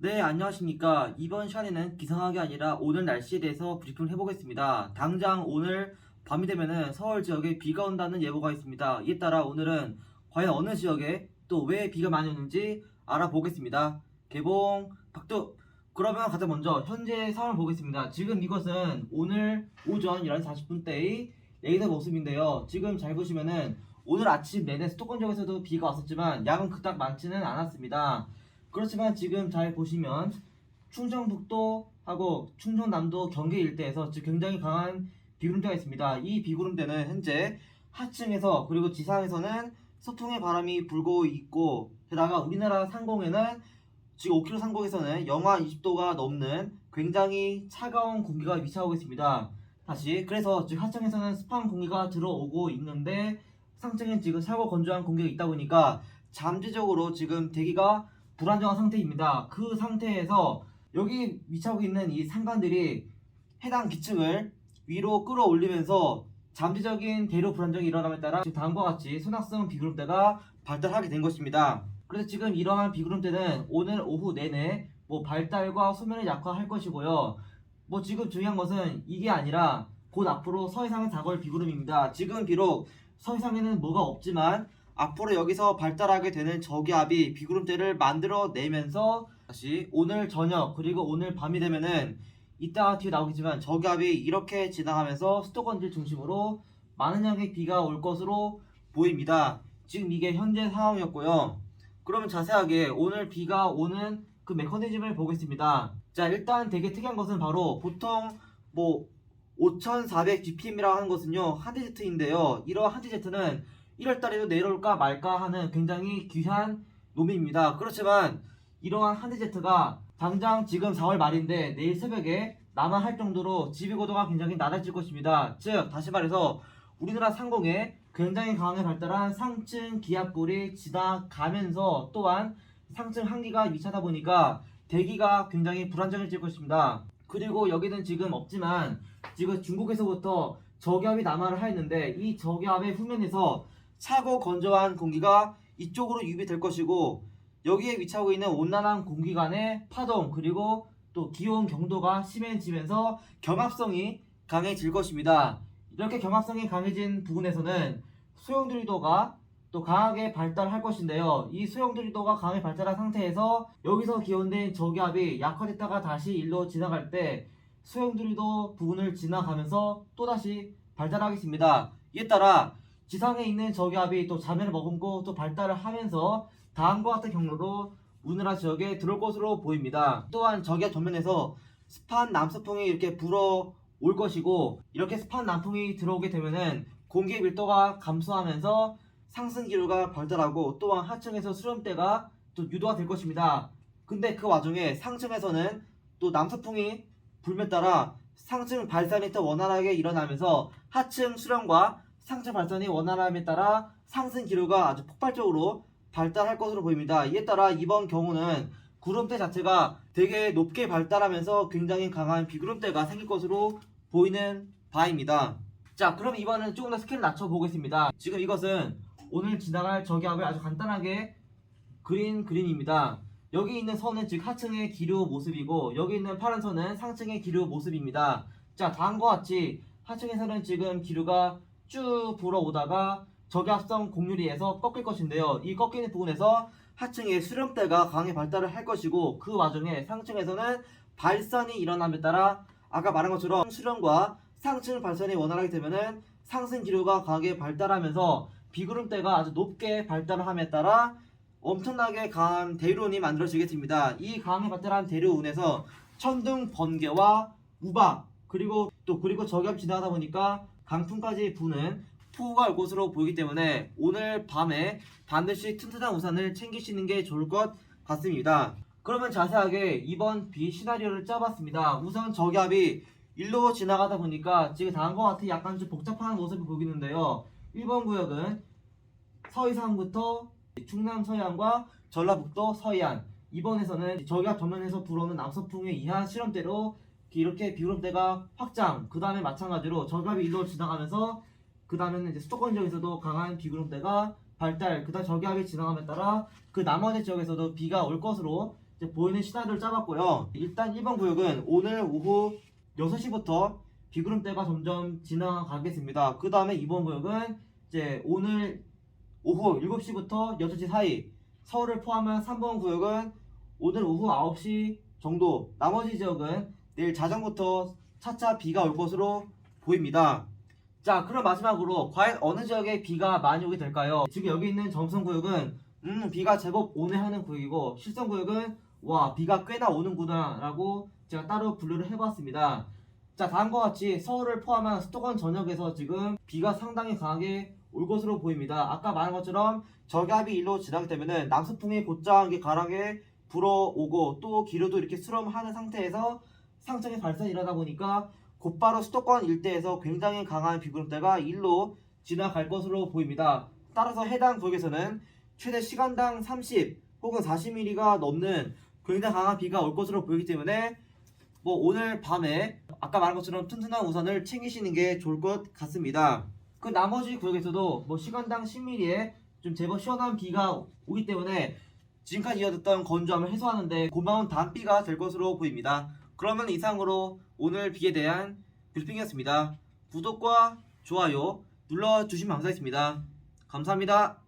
네, 안녕하십니까. 이번 시간에는 기상학이 아니라 오늘 날씨에 대해서 브리핑을 해보겠습니다. 당장 오늘 밤이 되면은 서울 지역에 비가 온다는 예보가 있습니다. 이에 따라 오늘은 과연 어느 지역에 또 왜 비가 많이 오는지 알아보겠습니다. 개봉, 박두. 그러면 가장 먼저 현재 상황을 보겠습니다. 지금 이것은 오늘 오전 11시 40분대의 레이더 모습인데요. 지금 잘 보시면은 오늘 아침 내내 수도권 지역에서도 비가 왔었지만 양은 그닥 많지는 않았습니다. 그렇지만 지금 잘 보시면 충청북도하고 충청남도 경계 일대에서 지금 굉장히 강한 비구름대가 있습니다. 이 비구름대는 현재 하층에서 그리고 지상에서는 서풍의 바람이 불고 있고 게다가 우리나라 상공에는 지금 5km 상공에서는 영하 20도가 넘는 굉장히 차가운 공기가 위치하고 있습니다. 다시 그래서 지금 하층에서는 습한 공기가 들어오고 있는데 상층엔 지금 차고 건조한 공기가 있다 보니까 잠재적으로 지금 대기가 불안정한 상태입니다. 그 상태에서 여기 위치하고 있는 이 상관들이 해당 기층을 위로 끌어올리면서 잠재적인 대로 불안정이 일어남에 따라 지금 다음과 같이 소낙성 비구름대가 발달하게 된 것입니다. 그래서 지금 이러한 비구름대는 오늘 오후 내내 뭐 발달과 소멸을 약화할 것이고요. 뭐 지금 중요한 것은 이게 아니라 곧 앞으로 서해상에 다가올 비구름입니다. 지금 비록 서해상에는 뭐가 없지만 앞으로 여기서 발달하게 되는 저기압이 비구름대를 만들어내면서 다시 오늘 저녁 그리고 오늘 밤이 되면은 이따가 뒤에 나오겠지만 저기압이 이렇게 지나가면서 수도권들 중심으로 많은 양의 비가 올 것으로 보입니다. 지금 이게 현재 상황이었고요. 그러면 자세하게 오늘 비가 오는 그 메커니즘을 보겠습니다. 자 일단 되게 특이한 것은 바로 보통 뭐 5400 GPM이라고 하는 것은요 한대제트인데요. 이러한 한대제트는 1월달에도 내려올까 말까 하는 굉장히 귀한 놈입니다. 그렇지만 이러한 한대제트가 당장 지금 4월 말인데 내일 새벽에 남하할 정도로 지비고도가 굉장히 낮아질 것입니다. 즉 다시 말해서 우리나라 상공에 굉장히 강하게 발달한 상층 기압골이 지나가면서 또한 상층 한기가 위치하다 보니까 대기가 굉장히 불안정해질 것입니다. 그리고 여기는 지금 없지만 지금 중국에서부터 저기압이 남하를 하였는데 이 저기압의 후면에서 차고 건조한 공기가 이쪽으로 유입될 것이고 여기에 위치하고 있는 온난한 공기 간의 파동 그리고 또 기온 경도가 심해지면서 경합성이 강해질 것입니다. 이렇게 경합성이 강해진 부분에서는 수용들도가 또 강하게 발달할 것인데요. 이 수용들도가 강하게 발달한 상태에서 여기서 기온된 저기압이 약화됐다가 다시 일로 지나갈 때 수용들도 부분을 지나가면서 또다시 발달하겠습니다. 이에 따라 지상에 있는 저기압이 또 자매를 머금고 또 발달을 하면서 다음과 같은 경로로 우리나라 지역에 들어올 것으로 보입니다. 또한 저기압 전면에서 습한 남서풍이 이렇게 불어 올 것이고 이렇게 습한 남풍이 들어오게 되면은 공기의 밀도가 감소하면서 상승 기류가 발달하고 또한 하층에서 수렴대가 또 유도가 될 것입니다. 근데 그 와중에 상층에서는 또 남서풍이 불며 따라 상층 발산이 더 원활하게 일어나면서 하층 수렴과 상층 발산이 원활함에 따라 상승 기류가 아주 폭발적으로 발달할 것으로 보입니다. 이에 따라 이번 경우는 구름대 자체가 되게 높게 발달하면서 굉장히 강한 비구름대가 생길 것으로 보이는 바입니다. 자, 그럼 이번에는 조금 더 스케일 낮춰 보겠습니다. 지금 이것은 오늘 지나갈 저기압을 아주 간단하게 그린 그림입니다. 여기 있는 선은 즉 하층의 기류 모습이고 여기 있는 파란 선은 상층의 기류 모습입니다. 자, 다음과 같이 하층에서는 지금 기류가 쭉 불어오다가 저기압성 공유리에서 꺾일 것인데요. 이 꺾이는 부분에서 하층의 수렴대가 강하게 발달을 할 것이고 그 와중에 상층에서는 발산이 일어남에 따라 아까 말한 것처럼 수렴과 상층 발산이 원활하게 되면은 상승 기류가 강하게 발달하면서 비구름대가 아주 높게 발달함에 따라 엄청나게 강한 대류운이 만들어지게 됩니다. 이 강하게 발달한 대류운에서 천둥 번개와 우박 그리고 또 그리고 저기압 지나가다 보니까 강풍까지 부는 폭우가 올 것으로 보이기 때문에 오늘 밤에 반드시 튼튼한 우산을 챙기시는 게 좋을 것 같습니다. 그러면 자세하게 이번 비 시나리오를 짜봤습니다. 우선 저기압이 일로 지나가다 보니까 지금 다음과 같은 약간 좀 복잡한 모습이 보이는데요. 1번 구역은 서해상부터 충남 서해안과 전라북도 서해안 2번에서는 저기압 전면에서 불어오는 남서풍에 의한 실험대로 이렇게 비구름대가 확장 그 다음에 마찬가지로 저기압이 일로 지나가면서 그 다음에는 이제 수도권 지역에서도 강한 비구름대가 발달 그 다음 저기압이 지나감에 따라 그 나머지 지역에서도 비가 올 것으로 보이는 시나리오를 짜봤고요. 일단 1번 구역은 오늘 오후 6시부터 비구름대가 점점 지나가겠습니다. 그 다음에 2번 구역은 이제 오늘 오후 7시부터 6시 사이 서울을 포함한 3번 구역은 오늘 오후 9시 정도 나머지 지역은 내일 자정부터 차차 비가 올 것으로 보입니다. 자 그럼 마지막으로 과연 어느 지역에 비가 많이 오게 될까요? 지금 여기 있는 점선 구역은 음 비가 제법 오네 하는 구역이고 실선 구역은 와 비가 꽤나 오는구나 라고 제가 따로 분류를 해봤습니다. 자 다음과 같이 서울을 포함한 수도권 전역에서 지금 비가 상당히 강하게 올 것으로 보입니다. 아까 말한 것처럼 저기압이 일로 지나게 되면은 남서풍이 곧장 강하게 불어오고 또 기류도 이렇게 수렴하는 상태에서 상층의 발산이 일어나다 보니까 곧바로 수도권 일대에서 굉장히 강한 비구름대가 일로 지나갈 것으로 보입니다. 따라서 해당 구역에서는 최대 시간당 30 혹은 40mm가 넘는 굉장히 강한 비가 올 것으로 보이기 때문에 뭐 오늘 밤에 아까 말한 것처럼 튼튼한 우산을 챙기시는 게 좋을 것 같습니다. 그 나머지 구역에서도 뭐 시간당 10mm의 좀 제법 시원한 비가 오기 때문에 지금까지 이어졌던 건조함을 해소하는데 고마운 단비가 될 것으로 보입니다. 그러면 이상으로 오늘 비에 대한 브리핑이었습니다. 구독과 좋아요 눌러주시면 감사하겠습니다. 감사합니다.